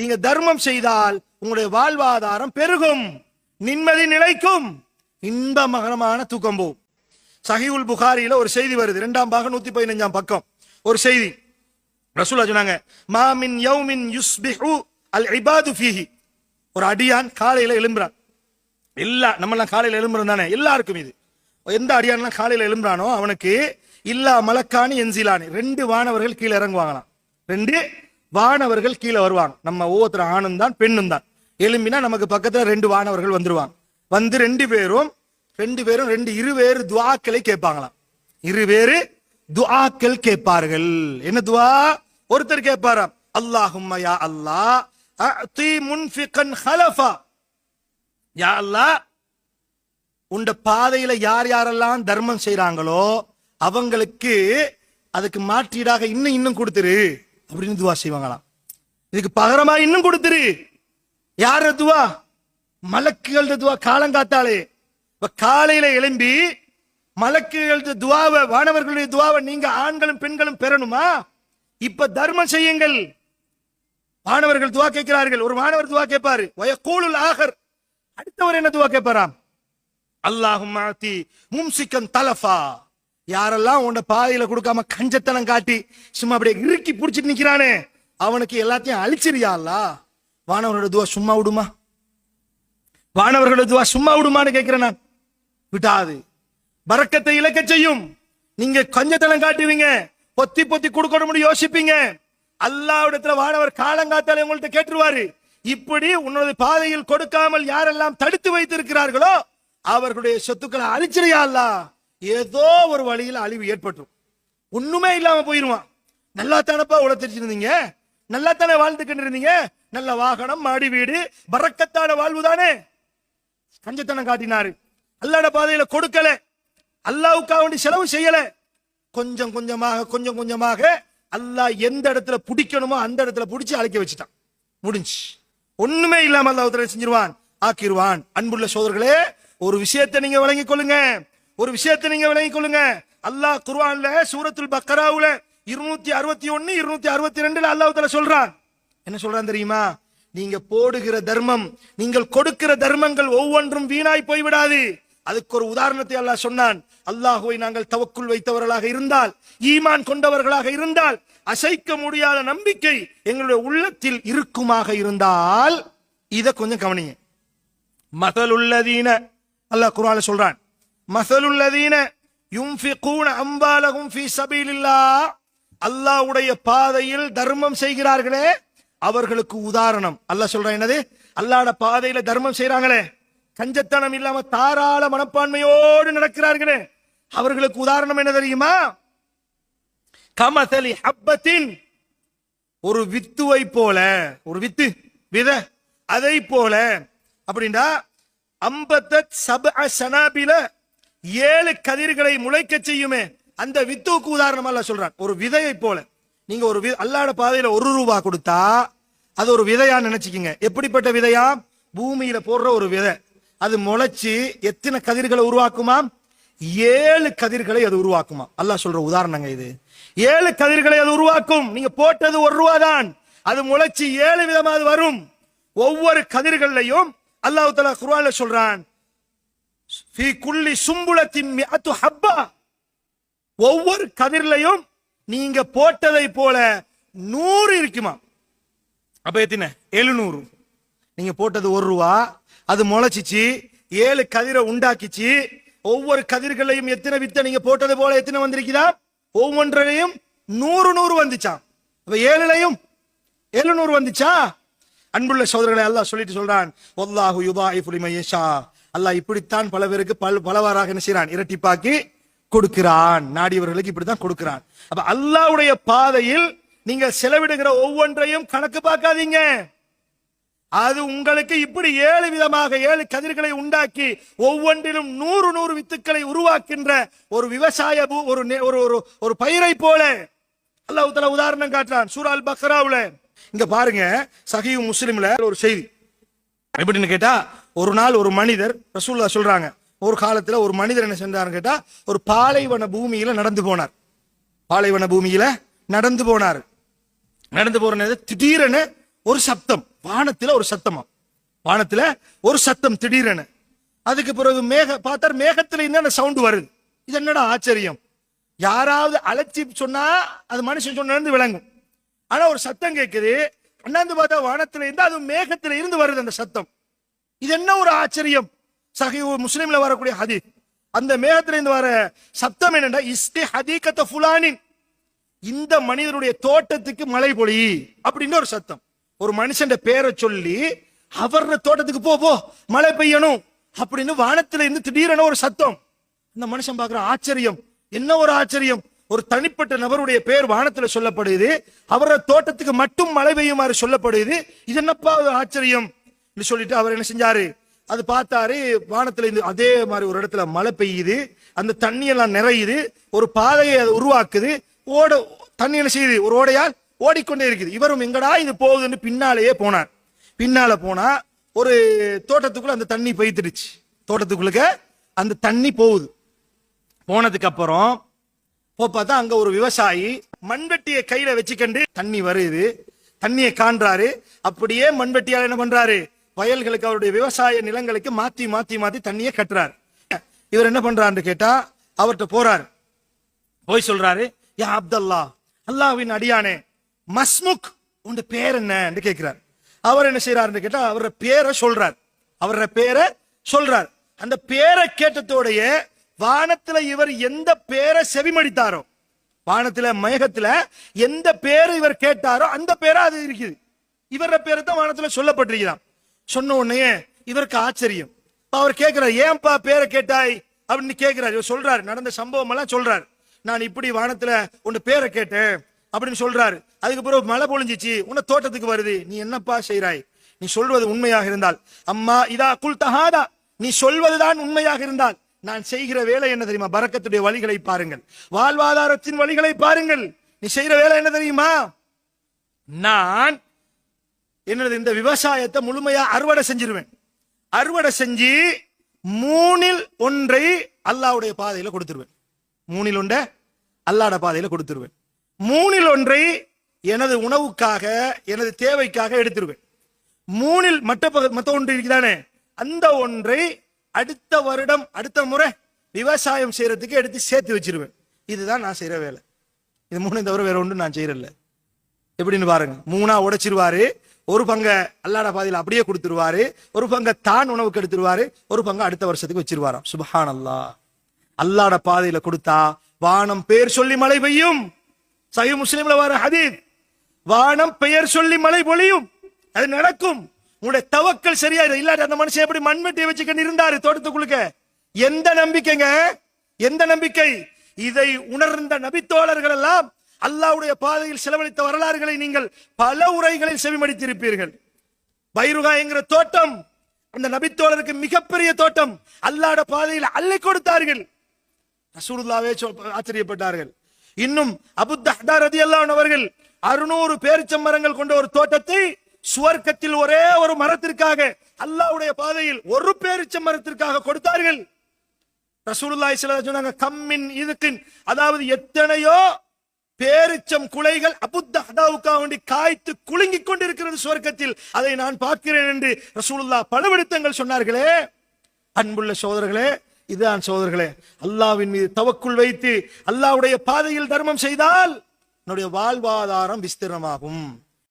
நீங்க தர்மம் செய்தால் உங்களுடைய வாழ்வாதாரம் பெருகும் நிம்மதி நிலைக்கும். இன்பமகரமான தூக்கம் போகும் சஹிவுல் புகாரியில ஒரு செய்தி வருது. இரண்டாம் பாகம் நூத்தி பதினஞ்சாம் பக்கம். ஒரு செய்தி. ரசூலா சொன்னாங்க மாமின் யௌமின் யுஸ்பிஹு அல் இபாது ஃபீஹி. ஒரு அடியான் காலையில எழும்புறான். எல்லா நம்மலாம் காலையில எழும்புறோம் தானே? எல்லாருக்கும் இது. எந்த அடியான்லாம் காலையில எழும்புறானோ அவனுக்கு இல்லா மலக்கானி என்சிலானி ரெண்டு வானவர்கள் கீழே இறங்குவாங்களாம். ரெண்டு வானவர்கள் கீழே வருவாங்க. நம்ம ஒவ்வொருத்தர் ஆணும் தான் பெண்ணும் தான். எலும்பினா நமக்கு பக்கத்துல ரெண்டு வானவர்கள் வந்துருவாங்க. வந்து ரெண்டு பேரும் ரெண்டு பேரும் ரெண்டு இருவேறு துவாக்களை கேட்பாங்களாம். இருவேறு துவாக்கள் கேட்பார்கள். என்ன துவா? ஒருத்தர் கேட்பாராம். அல்லாஹும்ம யா அல்லாஹ் அஅதி முன்ஃபிகன் ஹலஃபா. யா அல்லாஹ் உண்ட பாதையில யார் யாரெல்லாம் தர்மம் செய்யறாங்களோ அவங்களுக்கு அதுக்கு மாற்றீடாக இன்னும் இன்னும் கொடுத்துரு. அப்படின்னு துவா செய்வாங்களாம். இதுக்கு பகரமா இன்னும் கொடுத்துரு. யார் துவா? மலக்குகள் துவா காலங்காத்தாலே இப்ப காலையில எழும்பி மலக்குகள் துவாவை வானவர்களுடைய துவாவை நீங்க ஆண்களும் பெண்களும் பெறணுமா? இப்ப தர்மம் செய்யுங்கள். மாணவர்கள் துவா கேட்கிறார்கள். ஒரு மாணவர் துவா கேட்பாரு. வயக்கூலுல் ஆகர் அடுத்தவர் என்ன துவா கேட்பாராம்? அல்லாஹும் மாத்தி மும்சிக்கன் தலஃபா. யாரெல்லாம் உன்னை பாதையில கொடுக்காம கஞ்சத்தனம் காட்டி சும்மா அப்படியே இறுக்கி பிடிச்சிட்டு நிக்கிறானே அவனுக்கு எல்லாத்தையும் அழிச்சிரியா வானவர்களோட துவா சும்மா விடுமா? வானவர்களோட துவா சும்மா விடுமான்னு கேட்கிறேன் நான். விட்டாது. பறக்கத்தை இழக்க செய்யும். நீங்க கஞ்சத்தனம் காட்டுவீங்க. பொத்தி பொத்தி கொடுக்கணும்னு யோசிப்பீங்க. அல்லாவிடத்துல வானவர் காலங்காத்தால உங்கள்ட்ட கேட்டுருவாரு. இப்படி உன்னோட பாதையில் கொடுக்காமல் யாரெல்லாம் தடுத்து வைத்திருக்கிறார்களோ அவர்களுடைய சொத்துக்களை அழிச்சிரியா அல்லா ஏதோ ஒரு வழியில் அழிவு ஏற்பட்டுரும். ஒண்ணுமே இல்லாம போயிருவான். நல்லா தானப்பா உழைத்திருந்தீங்க நல்லா தானே வாழ்ந்துக்கிட்டு இருந்தீங்க? நல்ல வாகனம் மாடி வீடு பறக்கத்தான வாழ்வு தானே? கஞ்சத்தனம் காட்டினாரு. அல்லாட பாதையில கொடுக்கல. அல்லாவுக்காக வேண்டி செலவு செய்யல. கொஞ்சம் கொஞ்சமாக கொஞ்சம் கொஞ்சமாக அல்லாஹ் எந்த இடத்துல பிடிக்கணுமோ அந்த இடத்துல பிடிச்சி அழைக்க வச்சுட்டான். முடிஞ்சு ஒண்ணுமே இல்லாம அல்லாஹ் செஞ்சிருவான். ஆக்கிருவான். அன்புள்ள சோதர்களே ஒரு விஷயத்தை நீங்க வழங்கிக் கொள்ளுங்க. ஒரு விஷயத்தை நீங்க விளங்கிக் கொள்ளுங்க. அல்லாஹ் குர்ஆன்ல சூரத்துல் பக்கராவுல இருநூத்தி அறுபத்தி ஒன்னு இருநூத்தி அறுபத்தி ரெண்டுல அல்லாஹ் சொல்றான். என்ன சொல்றான் தெரியுமா? நீங்க போடுகிற தர்மம் நீங்கள் கொடுக்கிற தர்மங்கள் ஒவ்வொன்றும் வீணாய் போய்விடாது. அதுக்கு ஒரு உதாரணத்தை அல்லாஹ் சொன்னான். அல்லாஹுவை நாங்கள் தவக்குள் வைத்தவர்களாக இருந்தால் ஈமான் கொண்டவர்களாக இருந்தால் அசைக்க முடியாத நம்பிக்கை எங்களுடைய உள்ளத்தில் இருக்குமாக இருந்தால் இத கொஞ்சம் கவனிங்க. மதலுள்ளதீன அல்லாஹ் குர்ஆன்ல சொல்றான். மசலுள்ளதீன யும்ஃபிகூன அம்பாலகும் ஃபி சபீலில்லா அல்லாஹ்வுடைய பாதையில் தர்மம் செய்கிறார்களே அவர்களுக்கு உதாரணம். அல்லாஹ் சொல்றான் என்னது? அல்லாஹ்ட பாதையில தர்மம் செய்றாங்களே. கஞ்சத்தனம் இல்லாம தாராள மனப்பான்மையோடு நடக்கிறார்களே. அவர்களுக்கு உதாரணம் என்ன தெரியுமா? கமசலி ஹப்பத்தின் ஒரு வித்துவை போல ஒரு வித்து வித அதை போல அப்படின்னா அம்பத்த சப சனாபில ஏழு கதிர்களை முளைக்க செய்யுமே. அந்த வித்துவுக்கு உதாரணம் அல்ல சொல்றான். ஒரு விதையை போல. நீங்க ஒரு வி- அல்லாட பாதையில ஒரு ரூபா கொடுத்தா அது ஒரு விதையா நினைச்சுக்கீங்க. எப்படிப்பட்ட விதையா? பூமியில போடுற ஒரு விதை. அது முளைச்சு எத்தனை கதிர்களை உருவாக்குமாம் ஏழு கதிர்களை அது உருவாக்குமா. அல்லாஹ் சொல்ற உதாரணங்க இது. ஏழு கதிர்களை அது உருவாக்கும். நீங்க போட்டது ஒரு ரூபா தான். அது முளைச்சு ஏழு விதமா அது வரும். ஒவ்வொரு கதிர்கள்லையும் அல்லாஹ் தலா குர்ஆன்ல சொல்றான் ஃபீ குல்லி ஹப்பா. ஒவ்வொரு கதிர்லையும் நீங்க போட்டதை போல நூறு இருக்குமா? அப்ப எத்தின? எழுநூறு. நீங்க போட்டது ஒரு ரூபா அது முளைச்சிச்சு ஏழு கதிரை உண்டாக்கிச்சு ஒவ்வொரு கதிர்களையும் எத்தனை வித்த நீங்க போட்டது போல எத்தனை வந்திருக்குதா? ஒவ்வொன்றையும் நூறு நூறு வந்துச்சாம் அப்ப ஏழுலையும் எழுநூறு வந்துச்சா? அன்புள்ள சோதரர்களை எல்லாம் சொல்லிட்டு சொல்றான் ஒல்லாஹு யுதாயிஃபு லிமன் அல்லாஹ் இப்படித்தான் பல பேருக்கு பல பலவாறாக என்ன செய்றான்? இரட்டிப்பாக்கி கொடுக்கிறான். நாடியவர்களுக்கு இப்படித்தான் கொடுக்கிறான். அப்ப அல்லாவுடைய பாதையில் நீங்க செலவிடுகிற ஒவ்வொன்றையும் கணக்கு பார்க்காதீங்க. அது உங்களுக்கு இப்படி ஏழு விதமாக ஏழு கதிர்களை உண்டாக்கி ஒவ்வொன்றிலும் நூறு நூறு வித்துக்களை உருவாக்கின்ற ஒரு விவசாய ஒரு ஒரு ஒரு ஒரு பயிரை போல அல்லாஹ் உதாரணம் காட்டுறான். சூரால் பக்ராவுல. இங்க பாருங்க சஹி முஸ்லிம்ல ஒரு செய்தி. எப்படின்னு கேட்டா ஒரு நாள் ஒரு மனிதர் ரசூல்லா சொல்றாங்க ஒரு காலத்துல ஒரு மனிதர் என்ன செஞ்சாருன்னு கேட்டா ஒரு பாலைவன பூமியில நடந்து போனார். பாலைவன பூமியில நடந்து போனார். நடந்து போற திடீரென ஒரு சப்தம் வானத்துல ஒரு சத்தமா? வானத்துல ஒரு சத்தம் திடீரென. அதுக்கு பிறகு மேக பார்த்தார் மேகத்துல அந்த சவுண்ட் வருது? இது என்னடா ஆச்சரியம்? யாராவது அழைச்சி சொன்னா அது மனுஷன் சொன்னது விளங்கும். ஆனா ஒரு சத்தம் கேட்குது அண்ணாந்து பார்த்தா வானத்துல இருந்து அது மேகத்துல இருந்து வருது அந்த சத்தம். இது என்ன ஒரு ஆச்சரியம்? சஹி முஸ்லீம்ல வரக்கூடிய ஹதி அந்த மேகத்துல இருந்து வர சப்தம் என்னன்னா இஸ்தி ஹதீகத்த ஃபுலானின். இந்த மனிதனுடைய தோட்டத்துக்கு மழை பொழி அப்படின்னு ஒரு சத்தம். ஒரு மனுஷன் பேரை சொல்லி அவர் தோட்டத்துக்கு போ போ மழை பெய்யணும். அப்படின்னு வானத்துல இருந்து திடீரென ஒரு சத்தம். இந்த மனுஷன் பார்க்கிற ஆச்சரியம். என்ன ஒரு ஆச்சரியம்? ஒரு தனிப்பட்ட நபருடைய பேர் வானத்துல சொல்லப்படுது. அவரோட தோட்டத்துக்கு மட்டும் மழை பெய்யுமாறு சொல்லப்படுது. இது என்னப்பா ஒரு ஆச்சரியம்? சொல்லிட்டு அவர் என்ன செஞ்சாரு? அது பார்த்தாரு வானத்துல இருந்து அதே மாதிரி ஒரு இடத்துல மழை பெய்யுது. அந்த தண்ணி எல்லாம் நிறையுது. ஒரு பாதையை அது உருவாக்குது. ஓட தண்ணி என்ன செய்யுது? ஒரு ஓடையால் ஓடிக்கொண்டே இருக்குது. இவரும் எங்கடா இது போகுதுன்னு பின்னாலேயே போனார். பின்னால போனா ஒரு தோட்டத்துக்குள்ள அந்த தண்ணி பெய்த்துடுச்சு. தோட்டத்துக்குள்ளுக்க அந்த தண்ணி போகுது. போனதுக்கு அப்புறம் போ பார்த்தா அங்க ஒரு விவசாயி மண்வெட்டியை கையில வச்சுக்கண்டு தண்ணி வருது தண்ணியை காண்றாரு. அப்படியே மண்வெட்டியால் என்ன பண்றாரு? வயல்களுக்கு அவருடைய விவசாய நிலங்களுக்கு மாத்தி மாத்தி மாத்தி தண்ணியை கட்டுறாரு. இவர் என்ன பண்றாருன்னு கேட்டா அவர்கிட்ட போறாரு. போய் சொல்றாரு யா அப்தல்லா அல்லாஹ்வின் அடியானே மஸ்முக் உன் பேர் என்ன கேட்கிறார் அவர் என்ன செய்யறாருன்னு கேட்டா அவரோட பேரை சொல்றார். அவரோட பேரை சொல்றார். அந்த பேரை கேட்டதோடைய வானத்துல இவர் எந்த பேரை செவிமடித்தாரோ வானத்துல மேகத்துல எந்த பேரு இவர் கேட்டாரோ அந்த பேரா அது இருக்குது. இவர பேரை தான் வானத்துல சொல்லப்பட்டிருக்கிறான். சொன்ன உடனே இவருக்கு ஆச்சரியம். அவர் கேட்கிறார் ஏன்பா பேரை கேட்டாய்? அப்படின்னு கேட்கிறார். இவர் சொல்றாரு நடந்த சம்பவம் எல்லாம் சொல்றாரு. நான் இப்படி வானத்துல உன் பேரை கேட்டேன் அப்படின்னு சொல்றாரு. அதுக்கு பிறகு மழை பொழிஞ்சிச்சு உன்னை தோட்டத்துக்கு வருது. நீ என்னப்பா செய்யறாய் நீ சொல்வது உண்மையாக இருந்தால். அம்மா இதா குல் தகாதா நீ சொல்வதுதான் உண்மையாக இருந்தால். நான் செய்கிற வேலை என்ன தெரியுமா? பரக்கத்துடைய வழிகளை பாருங்கள். வாழ்வாதாரத்தின் வழிகளை பாருங்கள். நீ செய்கிற வேலை என்ன தெரியுமா? நான் என்னது இந்த விவசாயத்தை முழுமையா அறுவடை செஞ்சிருவேன். அறுவடை செஞ்சு மூணில் ஒன்றை அல்லாவுடைய பாதையில கொடுத்துருவேன். மூணில் ஒன்றை அல்லாட பாதையில கொடுத்துருவேன். மூணில் ஒன்றை எனது உணவுக்காக எனது தேவைக்காக எடுத்துருவேன். மூணில் மற்ற மற்ற ஒன்று இருக்குதானே? அந்த ஒன்றை அடுத்த வருடம் அடுத்த முறை விவசாயம் செய்யறதுக்கு எடுத்து சேர்த்து வச்சிருவேன். இதுதான் நான் செய்யற வேலை. இது மூணு தவிர வேற ஒன்றும் நான் செய்யறதில்ல. எப்படின்னு பாருங்க. மூணா உடைச்சிருவாரு ஒரு பங்க அல்லாட பாதையில் அப்படியே கொடுத்துருவாரு ஒரு பங்க தான் உணவுக்கு எடுத்துருவாரு ஒரு பங்க அடுத்த வருஷத்துக்கு வச்சிருவாராம். சுபஹான் அல்லா அல்லாட பாதையில கொடுத்தா வானம் பெயர் சொல்லி மழை பெய்யும். சஹி முஸ்லீம்ல வர ஹதீத் வானம் பெயர் சொல்லி மழை பொழியும். அது நடக்கும். உங்களுடைய தவக்கல் சரியா இரு. இல்லாட்டி அந்த மனுஷன் எப்படி மண்வெட்டி வச்சுக்கிட்டு இருந்தாரு? தோட்டத்துக்குள்ளுக்க எந்த நம்பிக்கைங்க? எந்த நம்பிக்கை? இதை உணர்ந்த நபித்தோழர்கள் எல்லாம் அல்லாவுடைய பாதையில் செலவழித்த வரலாறுகளை நீங்கள் பல உரைகளில் செவிமடித்திருப்பீர்கள். பைருகா என்கிற தோட்டம் அந்த நபித்தோழருக்கு மிகப்பெரிய தோட்டம் அல்லாட பாதையில் அள்ளி கொடுத்தார்கள். ரசூலுல்லாவே ஆச்சரியப்பட்டார்கள். இன்னும் அபுத்தஹ்தா ரதியல்லாஹு அவர்கள் அறுநூறு பேரிச்சம் மரங்கள் கொண்ட ஒரு தோட்டத்தை சுவர்க்கத்தில் ஒரே ஒரு மரத்திற்காக அல்லாவுடைய பாதையில் ஒரு பேரிச்ச மரத்திற்காக கொடுத்தார்கள். ரசூலுல்லாஹி ஸல்லல்லாஹு அலைஹி சொன்னாங்க கம்மின் இதுக்கின். அதாவது எத்தனையோ பேரிச்சம் குலைகள் அபுத்தஹ்தாவுக்காக வேண்டி காய்த்து குலுங்கிக் கொண்டிருக்கிறது சுவர்க்கத்தில். அதை நான் பார்க்கிறேன் என்று ரசூலுல்லாஹ் பலவிடுத்தங்கள் சொன்னார்களே. அன்புள்ள சோதரர்களே இதுதான் சோதரர்களே அல்லாவின் மீது தவக்குள் வைத்து அல்லாவுடைய பாதையில் தர்மம் செய்தால் என்னுடைய வாழ்வாதாரம் விஸ்திரமாகும்